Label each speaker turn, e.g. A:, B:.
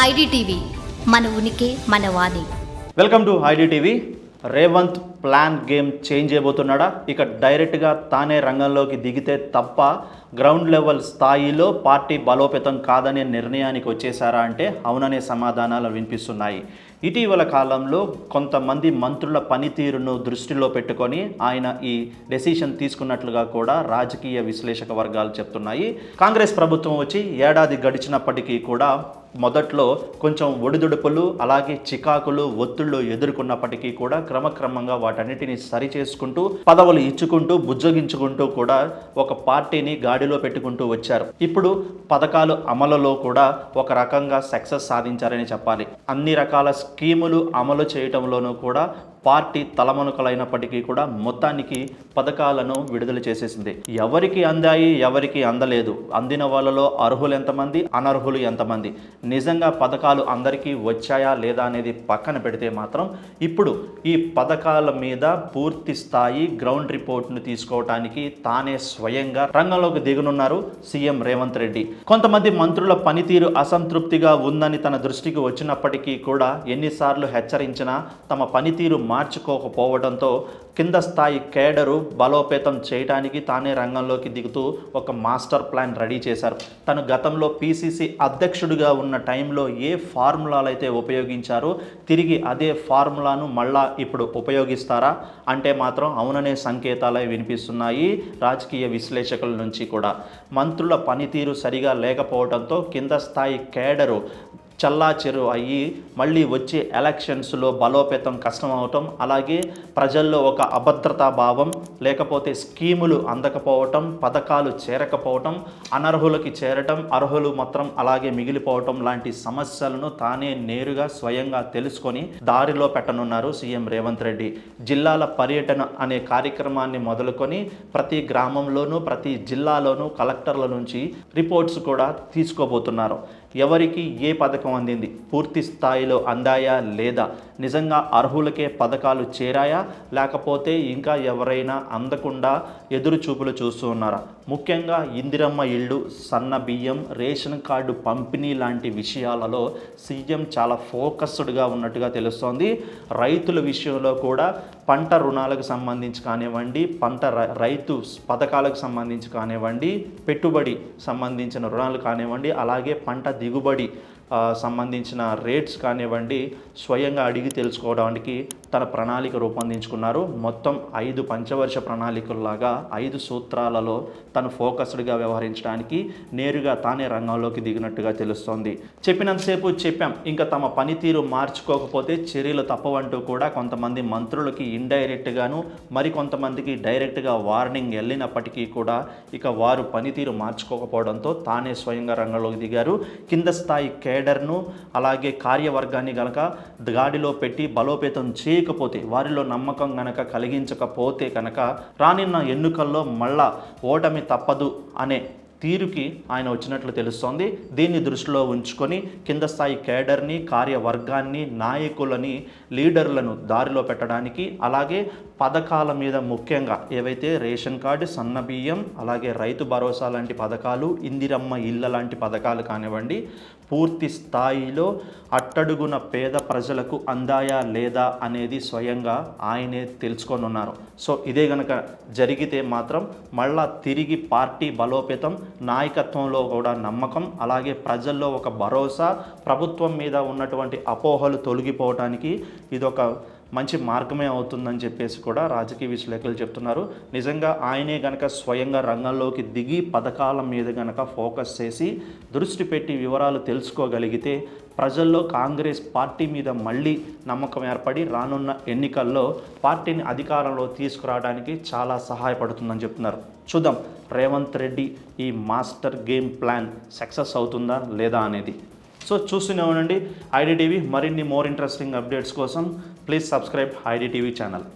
A: IDTV మన ఉనికి మన వాణి.
B: Welcome to ID TV Revanth plan game change చేయబోతున్నాడా? ఇక డైరెక్ట్గా తానే రంగంలోకి దిగితే తప్ప గ్రౌండ్ లెవెల్ స్థాయిలో పార్టీ బలోపేతం కాదనే నిర్ణయానికి వచ్చేసారా అంటే అవుననే సమాధానాలు వినిపిస్తున్నాయి. ఇటీవల కాలంలో కొంతమంది మంత్రుల పనితీరును దృష్టిలో పెట్టుకొని ఆయన ఈ డెసిషన్ తీసుకున్నట్లుగా కూడా రాజకీయ విశ్లేషక వర్గాలు చెప్తున్నాయి. కాంగ్రెస్ ప్రభుత్వం వచ్చి ఏడాది గడిచినప్పటికీ కూడా మొదట్లో కొంచెం ఒడిదుడుపులు అలాగే చికాకులు ఒత్తిళ్ళు ఎదుర్కొన్నప్పటికీ కూడా క్రమక్రమంగా వాటన్నిటిని సరి చేసుకుంటూ పదవులు ఇచ్చుకుంటూ బుజ్జగించుకుంటూ కూడా ఒక పార్టీని గాడిలో పెట్టుకుంటూ వచ్చారు. ఇప్పుడు పథకాలు అమలులో కూడా ఒక రకంగా సక్సెస్ సాధించారని చెప్పాలి. అన్ని రకాల స్కీములు అమలు చేయటంలోనూ కూడా పార్టీ తలమనుకలైనప్పటికీ కూడా మొత్తానికి పథకాలను విడుదల చేసేసింది. ఎవరికి అందాయి ఎవరికి అందలేదు. అందిన వాళ్ళలో అర్హులు ఎంతమంది అనర్హులు ఎంతమంది? నిజంగా పథకాలు అందరికీ వచ్చాయా లేదా అనేది పక్కన పెడితే మాత్రం ఇప్పుడు ఈ పథకాల మీద పూర్తి స్థాయి గ్రౌండ్ రిపోర్ట్ను తీసుకోవటానికి తానే స్వయంగా రంగంలోకి దిగనున్నారు సీఎం రేవంత్ రెడ్డి. కొంతమంది మంత్రుల పనితీరు అసంతృప్తిగా ఉందని తన దృష్టికి వచ్చినప్పటికీ కూడా ఎన్నిసార్లు హెచ్చరించినా తమ పనితీరు మార్చుకోకపోవడంతో కింద స్థాయి కేడరు బలోపేతం చేయడానికి తానే రంగంలోకి దిగుతూ ఒక మాస్టర్ ప్లాన్ రెడీ చేశారు. తను గతంలో పీసీసీ అధ్యక్షుడిగా ఉన్న టైంలో ఏ ఫార్ములాలు అయితే ఉపయోగించారో తిరిగి అదే ఫార్ములాను మళ్ళా ఇప్పుడు ఉపయోగిస్తారా? అంటే మాత్రం అవుననే సంకేతాలే వినిపిస్తున్నాయి రాజకీయ విశ్లేషకుల నుంచి కూడా. మంత్రుల పనితీరు సరిగా లేకపోవడంతో కింద స్థాయి కేడరు చల్లాచెరు అయ్యి మళ్ళీ వచ్చే ఎలక్షన్స్లో బలోపేతం కష్టం అవటం అలాగే ప్రజల్లో ఒక అభద్రతా భావం లేకపోతే స్కీములు అందకపోవటం పథకాలు చేరకపోవటం అనర్హులకి చేరటం అర్హులు మాత్రం అలాగే మిగిలిపోవటం లాంటి సమస్యలను తానే నేరుగా స్వయంగా తెలుసుకొని దారిలో పెట్టనున్నారు సీఎం రేవంత్ రెడ్డి. జిల్లాల పర్యటన అనే కార్యక్రమాన్ని మొదలుకొని ప్రతి గ్రామంలోనూ ప్రతి జిల్లాలోనూ కలెక్టర్ల నుంచి రిపోర్ట్స్ కూడా తీసుకోబోతున్నారు. ఎవరికి ఏ పథకం అందింది? పూర్తి స్థాయిలో అందాయా లేదా? నిజంగా అర్హులకే పథకాలు చేరాయా? లేకపోతే ఇంకా ఎవరైనా అందకుండా ఎదురు చూపులు చూస్తూ ఉన్నారా? ముఖ్యంగా ఇందిరమ్మ ఇళ్ళు సన్న బియ్యం రేషన్ కార్డు పంపిణీ లాంటి విషయాలలో సీఎం చాలా ఫోకస్డ్గా ఉన్నట్టుగా తెలుస్తోంది. రైతుల విషయంలో కూడా పంట రుణాలకు సంబంధించి కానివ్వండి పంట రై- రైతు పథకాలకు సంబంధించి కానివ్వండి పెట్టుబడి సంబంధించిన రుణాలు కానివ్వండి అలాగే పంట దిగుబడి సంబంధించిన రేట్స్ కానివ్వండి స్వయంగా అడిగి తెలుసుకోవడానికి తన ప్రణాళిక రూపొందించుకున్నారు. మొత్తం ఐదు పంచవర్ష ప్రణాళికల్లాగా ఐదు సూత్రాలలో తను ఫోకస్డ్గా వ్యవహరించడానికి నేరుగా తానే రంగంలోకి దిగినట్టుగా తెలుస్తోంది. చెప్పినంతసేపు చెప్పాం ఇంకా తమ పనితీరు మార్చుకోకపోతే చర్యలు తప్పవంటూ కూడా కొంతమంది మంత్రులకి ఇండైరెక్ట్గాను మరికొంతమందికి డైరెక్ట్గా వార్నింగ్ వెళ్ళినప్పటికీ కూడా ఇక వారు పనితీరు మార్చుకోకపోవడంతో తానే స్వయంగా రంగంలోకి దిగారు. కింద స్థాయి కేడర్ను అలాగే కార్యవర్గాన్ని గనక గాడిలో పెట్టి బలోపేతం చేయకపోతే వారిలో నమ్మకం గనక కలిగించకపోతే కనుక రానున్న ఎన్నికల్లో మళ్ళా ఓటమి తప్పదు అనే తీరుకి ఆయన వచ్చినట్లు తెలుస్తోంది. దీన్ని దృష్టిలో ఉంచుకొని కింద స్థాయి కేడర్ని కార్యవర్గాన్ని నాయకులని లీడర్లను దారిలో పెట్టడానికి అలాగే పథకాల మీద ముఖ్యంగా ఏవైతే రేషన్ కార్డు సన్న బియ్యం అలాగే రైతు భరోసా లాంటి పథకాలు ఇందిరమ్మ ఇళ్ళ లాంటి పథకాలు కానివ్వండి పూర్తి స్థాయిలో అట్టడుగున పేద ప్రజలకు అందాయా లేదా అనేది స్వయంగా ఆయనే తెలుసుకొని ఉన్నారు. సో ఇదే గనక జరిగితే మాత్రం మళ్ళా తిరిగి పార్టీ బలోపేతం నాయకత్వంలో కూడా నమ్మకం అలాగే ప్రజల్లో ఒక భరోసా ప్రభుత్వం మీద ఉన్నటువంటి అపోహలు తొలగిపోవడానికి ఇదొక మంచి మార్గమే అవుతుందని చెప్పేసి కూడా రాజకీయ విశ్లేషకులు చెప్తున్నారు. నిజంగా ఆయనే గనక స్వయంగా రంగంలోకి దిగి పథకాల మీద గనక ఫోకస్ చేసి దృష్టి పెట్టి వివరాలు తెలుసుకోగలిగితే ప్రజల్లో కాంగ్రెస్ పార్టీ మీద మళ్ళీ నమ్మకం ఏర్పడి రానున్న ఎన్నికల్లో పార్టీని అధికారంలో తీసుకురావడానికి చాలా సహాయపడుతుందని చెప్తున్నారు. చూద్దాం. రేవంత్ రెడ్డి ఈ మాస్టర్ గేమ్ ప్లాన్ సక్సెస్ అవుతుందా లేదా అనేది. సో చూస్తూనే ఉండండి. ఐడిటీవీ మరిన్ని మోర్ ఇంట్రెస్టింగ్ అప్డేట్స్ కోసం ప్లీజ్ సబ్స్క్రైబ్ ఐడిటీవీ ఛానల్.